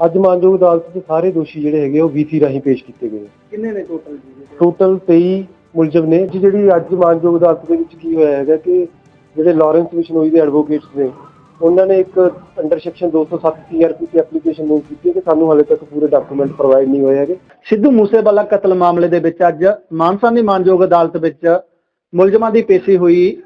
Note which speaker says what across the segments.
Speaker 1: ਅੱਜ ਮਾਨਯੋਗ ਅਦਾਲਤ 'ਚ ਸਾਰੇ ਦੋਸ਼ੀ ਜਿਹੜੇ ਹੈਗੇ ਉਹ ਵੀਸੀ ਰਾਹੀਂ ਪੇਸ਼ ਕੀਤੇ ਗਏ।
Speaker 2: ਕਿੰਨੇ ਨੇ ਟੋਟਲ ਜੀ?
Speaker 1: ਟੋਟਲ 23 ਮੁਲਜ਼ਮ ਨੇ। ਜੀ ਜਿਹੜੀ ਅੱਜ ਮਾਨਯੋਗ ਅਦਾਲਤ ਦੇ ਵਿੱਚ ਕੀ ਹੋਇਆ ਹੈਗਾ ਕਿ ਜਿਹੜੇ ਲਾਰੈਂਸ ਬਿਸ਼ਨੋਈ ਦੇ ਐਡਵੋਕੇਟਸ ਨੇ ਉਹਨਾਂ ਨੇ ਇੱਕ ਅੰਡਰ ਸੈਕਸ਼ਨ 207 ਸੀਆਰਪੀ ਦੀ ਐਪਲੀਕੇਸ਼ਨ ਮੂਵ ਕੀਤੀ ਹੈ ਕਿ ਸਾਨੂੰ ਹਾਲੇ ਤੱਕ ਪੂਰੇ ਡਾਕੂਮੈਂਟ ਪ੍ਰੋਵਾਈਡ ਨਹੀਂ ਹੋਏ ਹੈਗੇ।
Speaker 2: ਸਿੱਧੂ ਮੂਸੇਵਾਲਾ ਕਤਲ ਮਾਮਲੇ ਦੇ ਵਿੱਚ ਅੱਜ ਮਾਨਸਾ ਦੀ ਮਾਨਯੋਗ ਅਦਾਲਤ ਵਿੱਚ ਮੁਲਜ਼ਮਾਂ ਦੀ ਪੇਸ਼ੀ ਹੋਈ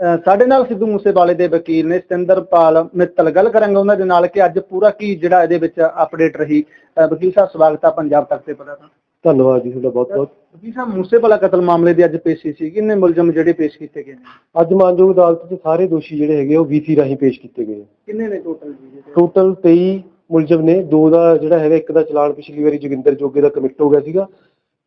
Speaker 2: ਸਾਡੇ ਨਾਲ ਸਿੱਧੂ ਮੂਸੇਵਾਲੇ ਦੇ ਵਕੀਲ ਨੇ ਸਤਿੰਦਰਪਾਲ ਮਿੱਤਲ। ਗੱਲ ਕਰਾਂਗੇ ਉਹਨਾਂ ਦੇ ਨਾਲ ਕਿ ਅੱਜ ਪੂਰਾ ਕੀ ਜਿਹੜਾ ਇਹਦੇ ਵਿੱਚ ਅਪਡੇਟ ਰਹੀ। ਵਕੀਲ ਸਾਹਿਬ ਸਵਾਗਤ ਹੈ ਪੰਜਾਬ ਤੱਕ ਤੇ ਪਤਾ ਤਾਂ।
Speaker 1: ਧੰਨਵਾਦ ਜੀ ਤੁਹਾਡਾ ਬਹੁਤ ਬਹੁਤ।
Speaker 2: ਵਕੀਲ ਸਾਹਿਬ ਮੂਸੇਵਾਲਾ ਕਤਲ ਮਾਮਲੇ ਦੀ ਅੱਜ ਪੇਸ਼ੀ ਸੀ। ਕਿੰਨੇ ਮੁਲਜ਼ਮ ਜਿਹੜੇ ਪੇਸ਼ ਕੀਤੇ ਗਏ ਨੇ?
Speaker 1: ਅੱਜ ਮਾਨਯੋਗ ਅਦਾਲਤ 'ਚ ਸਾਰੇ ਦੋਸ਼ੀ ਜਿਹੜੇ ਹੈਗੇ ਉਹ ਵੀਸੀ ਰਾਹੀਂ ਪੇਸ਼ ਕੀਤੇ ਗਏ
Speaker 2: ਕਿੰਨੇ ਨੇ ਟੋਟਲ ਜੀ
Speaker 1: ਟੋਟਲ 23 ਮੁਲਜ਼ਮ ਨੇ। ਦੋ ਦਾ ਜਿਹੜਾ ਹੈਗਾ ਇੱਕ ਦਾ ਚਲਾਨ ਪਿਛਲੀ ਵਾਰੀ ਜੋਗਿੰਦਰ ਜੋਗੇ ਦਾ ਕਮਿਟ ਹੋ ਗਿਆ ਸੀਗਾ।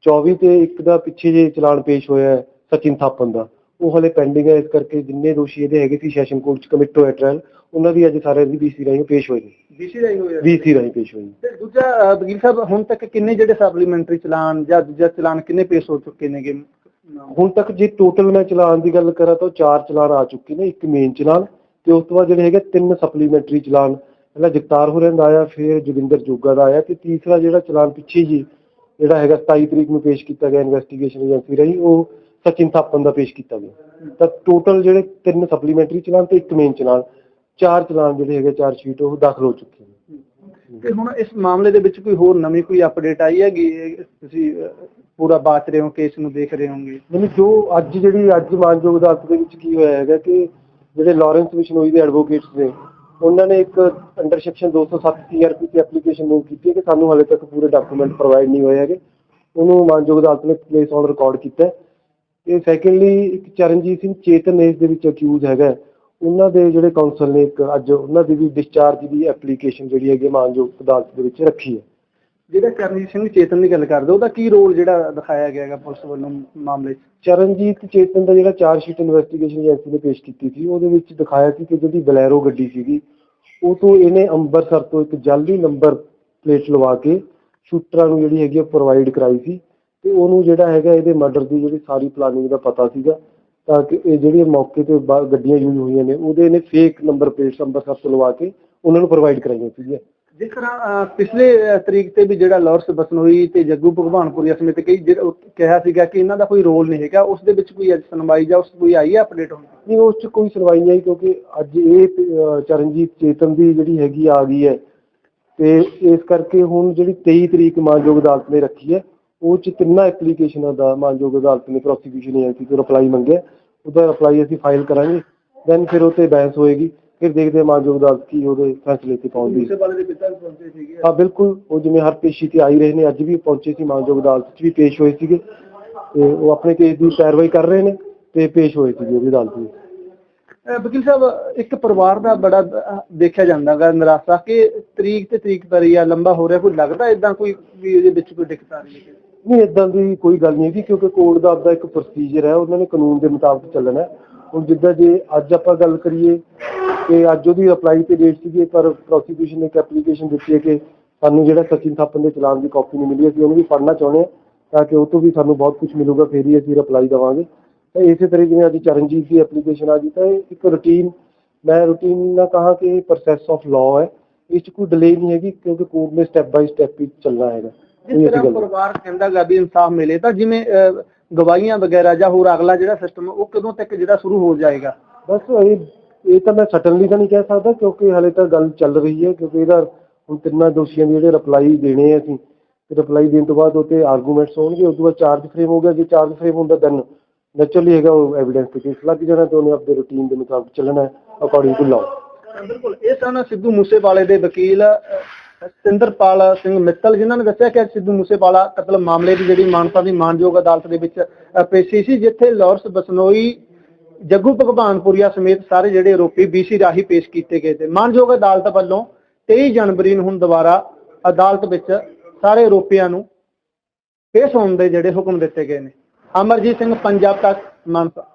Speaker 1: 24 ਤੇ ਇੱਕ ਦਾ ਪਿੱਛੇ ਜੇ ਚਲਾਨ ਪੇਸ਼ ਹੋਇਆ ਸਚਿਨ ਥਾਪਨ ਦਾ। ਉਹ ਹਲੇ ਪੈਂਡਿੰਗ ਹੈ ਇਸ ਕਰਕੇ ਜਿੰਨੇ ਦੋਸ਼ੀ ਇਹਦੇ ਹੈਗੇ ਸੀ ਸੈਸ਼ਨ ਕੋਰਟ 'ਚ ਕਮਿਟ ਹੋਇਆ ਟ੍ਰਾਇਲ ਉਹਨਾਂ ਦੀ ਅੱਜ ਸਾਰਿਆਂ ਦੀ ਵੀਸੀ ਰਾਹੀਂ ਪੇਸ਼ ਹੋਏ ਨੇ।
Speaker 2: ਬੀਸੀ ਦਾ ਹੀ ਹੋਇਆ?
Speaker 1: ਵੀਸੀ ਰਾਹੀਂ ਪੇਸ਼ ਹੋਏ
Speaker 2: ਤੇ ਦੂਜਾ ਵਕੀਲ ਸਾਹਿਬ ਹੁਣ ਤੱਕ ਕਿੰਨੇ ਜਿਹੜੇ ਸਪਲੀਮੈਂਟਰੀ ਚਲਾਨ ਜਾਂ ਦੂਜਾ ਚਲਾਨ ਕਿੰਨੇ ਪੇਸ਼ ਹੋ ਚੁੱਕੇ ਨੇਗੇ?
Speaker 1: ਹੁਣ ਤੱਕ ਜੇ ਟੋਟਲ ਮੈਂ ਚਲਾਨ ਦੀ ਗੱਲ ਕਰਾਂ ਤਾਂ ਚਾਰ ਚਲਾਨ ਆ ਚੁੱਕੇ ਨੇ ਇੱਕ ਮੇਨ ਚਲਾਨ ਤੇ ਉਸ ਤੋਂ ਬਾਅਦ ਜਿਹੜੇ ਹੈਗੇ ਤਿੰਨ ਸਪਲੀਮੈਂਟਰੀ ਚਲਾਨ। ਪਹਿਲਾਂ ਜਗਤਾਰ ਹੋਰਾਂ ਦਾ ਆਇਆ ਫਿਰ ਜੋਗਿੰਦਰ ਜੋਗਾ ਦਾ ਆਇਆ ਤੇ ਤੀਸਰਾ ਜਿਹੜਾ ਚਲਾਨ ਪਿੱਛੇ ਜੀ ਜਿਹੜਾ ਹੈਗਾ 27 ਤਰੀਕ ਨੂੰ ਪੇਸ਼ ਕੀਤਾ ਗਿਆ ਇਨਵੈਸਟੀਗੇਸ਼ਨ ਏਜੰਸੀ ਰਾਹੀਂ ਉਹ ਸਚਿਨ ਥਾਪਨ ਦਾ ਪੇਸ਼ ਕੀਤਾ ਗਿਆ। ਤਾਂ ਟੋਟਲ ਜਿਹੜੇ ਤਿੰਨ ਸਪਲੀਮੈਂਟਰੀ ਚਲਾਨ ਤੇ ਇੱਕ ਮੇਨ ਚਲਾਨ ਚਾਰ ਚਲਾਨ ਜਿਹੜੇ ਹੈਗੇ ਚਾਰ ਸ਼ੀਟ ਉਹ ਦਾਖਲ ਹੋ ਚੁੱਕੇ ਨੇ।
Speaker 2: ਤੇ ਹੁਣ ਇਸ ਮਾਮਲੇ ਦੇ ਵਿੱਚ ਕੋਈ ਹੋਰ ਨਵੀਂ ਕੋਈ ਅਪਡੇਟ ਆਈ ਹੈਗੀ? ਤੁਸੀਂ ਪੂਰਾ ਬਾਤ ਰਹੇ ਹੋ ਕੇਸ ਨੂੰ ਦੇਖ ਰਹੇ ਹੋਗੇ
Speaker 1: ਮੈਨੂੰ ਜੋ ਅੱਜ ਜਿਹੜੀ ਅੱਜ ਮਾਨਯੋਗ ਅਦਾਲਤ ਦੇ ਵਿੱਚ ਕੀ ਹੋਇਆ ਹੈਗਾ ਕਿ ਜਿਹੜੇ ਲਾਰੈਂਸ ਬਿਸ਼ਨੋਈ ਦੇ ਐਡਵੋਕੇਟਸ ਨੇ ਉਹਨਾਂ ਨੇ ਇੱਕ ਅੰਡਰ ਸੈਕਸ਼ਨ 207 ਸੀਆਰਪੀ ਦੀ ਐਪਲੀਕੇਸ਼ਨ ਮੂਵ ਕੀਤੀ ਹੈ ਕਿ ਸਾਨੂੰ ਹਾਲੇ ਤੱਕ ਪੂਰੇ ਡਾਕੂਮੈਂਟ ਪ੍ਰੋਵਾਈਡ ਨਹੀਂ ਹੋਏ ਹੈਗੇ। ਉਹਨੂੰ ਮਾਨਯੋਗ ਅਦਾਲਤ ਨੇ ਪਲੇਸ ਔਨ ਰਿਕਾਰਡ ਕੀਤਾ ਹੈ। ਤੇ ਸੈਕੰਡਲੀ ਇੱਕ ਚਰਨਜੀਤ ਸਿੰਘ ਚੇਤਨ ਇਸ ਦੇ ਵਿੱਚ ਅਕਿਊਜ਼ ਹੈਗਾ ਉਹਨਾਂ ਦੇ ਜਿਹੜੇ ਕਾਉਂਸਲ ਨੇ ਇੱਕ ਅੱਜ ਉਹਨਾਂ ਦੀ ਵੀ ਡਿਸਚਾਰਜ ਦੀ ਐਪਲੀਕੇਸ਼ਨ ਜਿਹੜੀ ਹੈਗੀ ਮਾਨਯੋਗ ਅਦਾਲਤ ਦੇ ਵਿੱਚ ਰੱਖੀ ਹੈ।
Speaker 2: ਜਿਹੜਾ ਕਰਨਜੀਤ ਸਿੰਘ ਚੇਤਨ ਦੀ ਗੱਲ ਕਰਦੇ ਉਹਦਾ ਕੀ ਰੋਲ ਜਿਹੜਾ ਦਿਖਾਇਆ ਗਿਆ ਹੈਗਾ ਪੁਲਿਸ ਵੱਲੋਂ ਮਾਮਲੇ 'ਚ?
Speaker 1: ਚਰਨਜੀਤ ਚੇਤਨ ਦਾ ਜਿਹੜਾ ਚਾਰ ਸ਼ੀਟ ਇਨਵੈਸਟੀਗੇਸ਼ਨ ਏਜੰਸੀ ਨੇ ਪੇਸ਼ ਕੀਤੀ ਸੀ ਉਹਦੇ ਵਿੱਚ ਦਿਖਾਇਆ ਸੀ ਕਿ ਜਿਹੜੀ ਬਲੈਰੋ ਗੱਡੀ ਸੀਗੀ ਉਹ ਤੋਂ ਇਹਨੇ ਅੰਮ੍ਰਿਤਸਰ ਤੋਂ ਇੱਕ ਜਾਲੀ ਨੰਬਰ ਪਲੇਟ ਲਵਾ ਕੇ ਸ਼ੂਟਰਾਂ ਨੂੰ ਜਿਹੜੀ ਹੈਗੀ ਪ੍ਰੋਵਾਈਡ ਕਰਾਈ ਸੀ। ਤੇ ਉਹਨੂੰ ਜਿਹੜਾ ਹੈਗਾ ਇਹਦੇ ਮਰਡਰ ਦੀ ਜਿਹੜੀ ਸਾਰੀ ਪਲਾਨਿੰਗ ਦਾ ਪਤਾ ਸੀਗਾ ਤਾਂ ਕਿ ਇਹ ਜਿਹੜੀਆਂ ਮੌਕੇ ਤੇ ਗੱਡੀਆਂ ਯੂਜ਼ ਹੋਈਆਂ ਨੇ ਉਹਦੇ ਇਹਨੇ ਫੇਕ ਨੰਬਰ ਪਲੇਟਸ ਅੰਮ੍ਰਿਤਸਰ ਤੋਂ ਲਵਾ ਕੇ ਉਹਨਾਂ ਨੂੰ ਪ੍ਰੋਵਾਈਡ ਕਰਾਈਆਂ ਸੀਗੀਆਂ।
Speaker 2: ਜਿਸ ਤਰ੍ਹਾਂ ਪਿਛਲੇ ਤਰੀਕ ਤੇ ਵੀ ਜਿਹੜਾ ਲਾਰੈਂਸ ਬਸਨੋਈ ਤੇ ਜੱਗੂ ਭਗਵਾਨਪੁਰੀਆ ਸਮੇਤ ਕਈ ਜਿਹੜਾ ਕਿਹਾ ਸੀਗਾ ਕਿ ਇਹਨਾਂ ਦਾ ਕੋਈ ਰੋਲ ਨਹੀਂ ਹੈਗਾ ਉਸ ਦੇ ਵਿੱਚ ਕੋਈ ਅੱਜ ਸੁਣਵਾਈ ਜਾਂ ਉਸ ਕੋਈ ਆਈ ਹੈ ਅਪਡੇਟ ਹੁਣ
Speaker 1: ਨਹੀਂ ਉਸ 'ਚ ਕੋਈ ਸੁਣਵਾਈ ਨਹੀਂ ਆਈ ਕਿਉਂਕਿ ਅੱਜ ਇਹ ਚਰਨਜੀਤ ਚੇਤਨ ਦੀ ਜਿਹੜੀ ਹੈਗੀ ਆ ਗਈ ਹੈ ਤੇ ਇਸ ਕਰਕੇ ਹੁਣ ਜਿਹੜੀ 23 ਤਰੀਕ ਮਾਨਯੋਗ ਅਦਾਲਤ ਨੇ ਰੱਖੀ ਹੈ ਉਹ 'ਚ ਤਿੰਨਾਂ ਐਪਲੀਕੇਸ਼ਨਾਂ ਦਾ ਮਾਨਯੋਗ ਅਦਾਲਤ ਨੇ ਪ੍ਰੋਸੀਕਿਊਸ਼ਨ ਏਜੰਸੀ ਤੋਂ ਰਿਪਲਾਈ ਮੰਗਿਆ। ਉਹਦਾ ਰਿਪਲਾਈ ਅਸੀਂ ਫਾਈਲ ਕਰਾਂਗੇ ਦੈਨ ਫਿਰ ਉਹ ਤੇ ਬਹਿਸ ਹੋਏਗੀ। ਫਿਰ ਦੇਖਦੇ ਮਾਨਯੋਗ ਅਦਾਲਤ ਕੀ ਉਹਦੇ ਫੈਸਲੇ ਤੇ ਪਹੁੰਚਦੀ ਹੈ।
Speaker 2: ਵਾਲੇ ਦੇ ਪਿਤਾ ਵੀ ਪਹੁੰਚੇ ਸੀਗੇ?
Speaker 1: ਹਾਂ ਬਿਲਕੁਲ ਉਹ ਜਿਵੇਂ ਹਰ ਪੇਸ਼ੀ ਤੇ ਆਈ ਰਹੇ ਨੇ ਅੱਜ ਵੀ ਪਹੁੰਚੇ ਸੀ ਮਾਨਯੋਗ ਅਦਾਲਤ 'ਚ ਵੀ ਪੇਸ਼ ਹੋਏ ਸੀਗੇ। ਤੇ ਉਹ ਆਪਣੇ ਕੇਸ ਦੀ ਪੈਰਵਾਈ ਕਰ ਰਹੇ ਨੇ ਤੇ ਪੇਸ਼ ਹੋਏ ਸੀਗੇ ਉਹਦੀ ਅਦਾਲਤ ਵਿੱਚ।
Speaker 2: ਅਹ ਵਕੀਲ ਸਾਹਿਬ ਇੱਕ ਪਰਿਵਾਰ ਦਾ ਬੜਾ ਅਹ, ਦੇਖਿਆ ਜਾਂਦਾ ਗਾ ਨਿਰਾਸ਼ਾ ਕਿ ਤਰੀਕ ਤੇ ਤਰੀਕ ਪਰ ਜਾਂ ਲੰਬਾ ਹੋ ਰਿਹਾ ਕੋਈ ਲੱਗਦਾ ਇਦਾਂ ਕੋਈ ਵੀ ਇਹਦੇ ਵਿੱਚ ਕੋਈ ਦਿੱਕਤ ਆ ਰਹੀ ਹੈ?
Speaker 1: ਨਹੀਂ ਇਦਾਂ ਦੀ ਕੋਈ ਗੱਲ ਨਹੀਂ ਹੈਗੀ, ਕਿਉਂਕਿ ਕੋਰਟ ਦਾ ਆਪਦਾ ਇੱਕ ਪ੍ਰੋਸੀਜਰ ਹੈ, ਉਹਨਾਂ ਨੇ ਕਾਨੂੰਨ ਦੇ ਮੁਤਾਬਕ ਚੱਲਣਾ ਹੈ। ਹੁਣ ਜਿੱਦਾਂ ਜੇ ਅੱਜ ਆਪਾਂ ਗੱਲ ਕਰੀਏ ਕਿ ਅੱਜ ਉਹਦੀ ਅਪਲਾਈ ਤੇ ਡੇਟ ਸੀਗੀ, ਪਰ ਪ੍ਰੋਸੀਕਿਊਸ਼ਨ ਨੇ ਇੱਕ ਐਪਲੀਕੇਸ਼ਨ ਦਿੱਤੀ ਹੈ ਕਿ ਸਾਨੂੰ ਜਿਹੜਾ ਸਚਿਨ ਥਾਪਨ ਦੇ ਚਲਾਨ ਦੀ ਕਾਪੀ ਨਹੀਂ ਮਿਲੀ, ਅਸੀਂ ਉਹਨੂੰ ਵੀ ਪੜ੍ਹਨਾ ਚਾਹੁੰਦੇ ਹਾਂ, ਤਾਂ ਕਿ ਉਹ ਤੋਂ ਵੀ ਸਾਨੂੰ ਬਹੁਤ ਕੁਝ ਮਿਲੂਗਾ, ਫਿਰ ਹੀ ਅਸੀਂ ਰਿਪਲਾਈ ਦੇਵਾਂਗੇ। ਤਾਂ ਇਸੇ ਤਰ੍ਹਾਂ ਜਿਵੇਂ ਅੱਜ ਚਰਨਜੀਤ ਦੀ ਐਪਲੀਕੇਸ਼ਨ ਆ ਗਈ, ਤਾਂ ਇਹ ਇੱਕ ਰੂਟੀਨ ਮੈਂ ਰੂਟੀਨ ਨਾ ਕਹਾ ਕਿ ਇਹ ਪ੍ਰੋਸੈਸ ਆਫ ਲਾਅ ਹੈ। ਇਸ 'ਚ ਕੋਈ ਡਿਲੇ ਨਹੀਂ ਹੈਗੀ, ਕਿਉਂਕਿ ਕੋਰਟ ਨੇ ਸਟੈਪ ਬਾਈ ਸਟੈਪ ਹੀ ਚੱਲਣਾ ਹੈਗਾ।
Speaker 2: ਜਿਸ ਤਰ੍ਹਾਂ। ਪਰਿਵਾਰ ਕਹਿੰਦਾ ਗਾ ਵੀ ਇਨਸਾਫ ਮਿਲੇ ਤਾਂ ਜਿਵੇਂ ਗਵਾਹੀਆਂ ਵਗੈਰਾ ਜਾਂ ਹੋਰ ਅਗਲਾ ਜਿਹੜਾ ਸਿਸਟਮ ਉਹ ਕਦੋਂ ਤੱਕ ਜਿਹੜਾ ਸ਼ੁਰੂ ਹੋ ਜਾਏਗਾ
Speaker 1: ਬਸ ਇਹ ਇਹ ਤਾਂ ਮੈਂ ਸਟਨਲੀ ਤਾਂ ਨਹੀਂ ਕਹਿ ਸਕਦਾ ਕਿਉਂਕਿ ਹਲੇ ਤਾਂ ਗੱਲ ਚੱਲ ਰਹੀ ਹੈ ਕਿਉਂਕਿ ਇਹਦਾ ਹੁਣ ਤਿੰਨਾਂ ਦੋਸ਼ੀਆਂ ਦੇ ਜਿਹੜੇ ਰਿਪਲਾਈ ਦੇਣੇ ਆ ਅਸੀਂ ਰਿਪਲਾਈ ਦੇਣ ਤੋਂ ਬਾਅਦ ਉਹਤੇ ਆਰਗੂਮੈਂਟਸ ਹੋਣਗੇ ਉਸ ਤੋਂ ਬਾਅਦ ਚਾਰਜ ਫਰੇਮ ਹੋ ਗਿਆ ਜੇ ਚਾਰਜ ਫਰੇਮ ਹੁੰਦਾ ਦੈਨ ਨੈਚੁਰਲੀ ਹੈਗਾ ਉਹ ਐਵੀਡੈਂਸ ਤੇ ਕੇਸ ਲੱਗ ਜਾਣਾ ਤੇ ਉਹਨੇ ਆਪਣੇ ਰੂਟੀਨ ਦੇ ਮੁਤਾਬਕ ਚੱਲਣਾ ਹੈ ਅਕੋਰਡਿੰਗ ਟੂ ਲਾਅ
Speaker 2: ਬਿਲਕੁਲ ਇਹ ਸਨ ਸਿੱਧੂ ਮੂਸੇਵਾਲੇ ਦੇ ਵਕੀਲ ਅਹ, ਸਿੰਘ ਮਿੱਤਲ ਜਿਨ੍ਹਾਂ ਨੇ ਦੱਸਿਆ ਕਿ ਸਿੱਧੂ ਮੂਸੇਵਾਲਾ ਕਤਲ ਮਾਮਲੇ ਦੀ ਜਿਹੜੀ ਮਾਨਸਾ ਦੀ ਮਾਨਯੋਗ ਅਦਾਲਤ ਦੇ ਵਿੱਚ ਪੇਸ਼ੀ ਸੀ ਜਿੱਥੇ ਲਾਰੈਂਸ ਬਸਨੋਈ ਜੱਗੂ ਭਗਵਾਨਪੁਰੀਆ ਸਮੇਤ ਸਾਰੇ ਜਿਹੜੇ ਆਰੋਪੀ ਬੀਸੀ ਰਾਹੀਂ ਪੇਸ਼ ਕੀਤੇ ਗਏ ਤੇ ਮਾਨਯੋਗ ਅਦਾਲਤ ਵੱਲੋਂ 23 ਜਨਵਰੀ ਨੂੰ ਹੁਣ ਦੁਬਾਰਾ ਅਦਾਲਤ ਵਿੱਚ ਸਾਰੇ ਆਰੋਪੀਆਂ ਨੂੰ ਪੇਸ਼ ਹੋਣ ਦੇ ਜਿਹੜੇ ਹੁਕਮ ਦਿੱਤੇ ਗਏ ਨੇ। ਅਮਰਜੀਤ ਸਿੰਘ ਪੰਜਾਬ ਤੱਕ ਮਾਨਸਾ।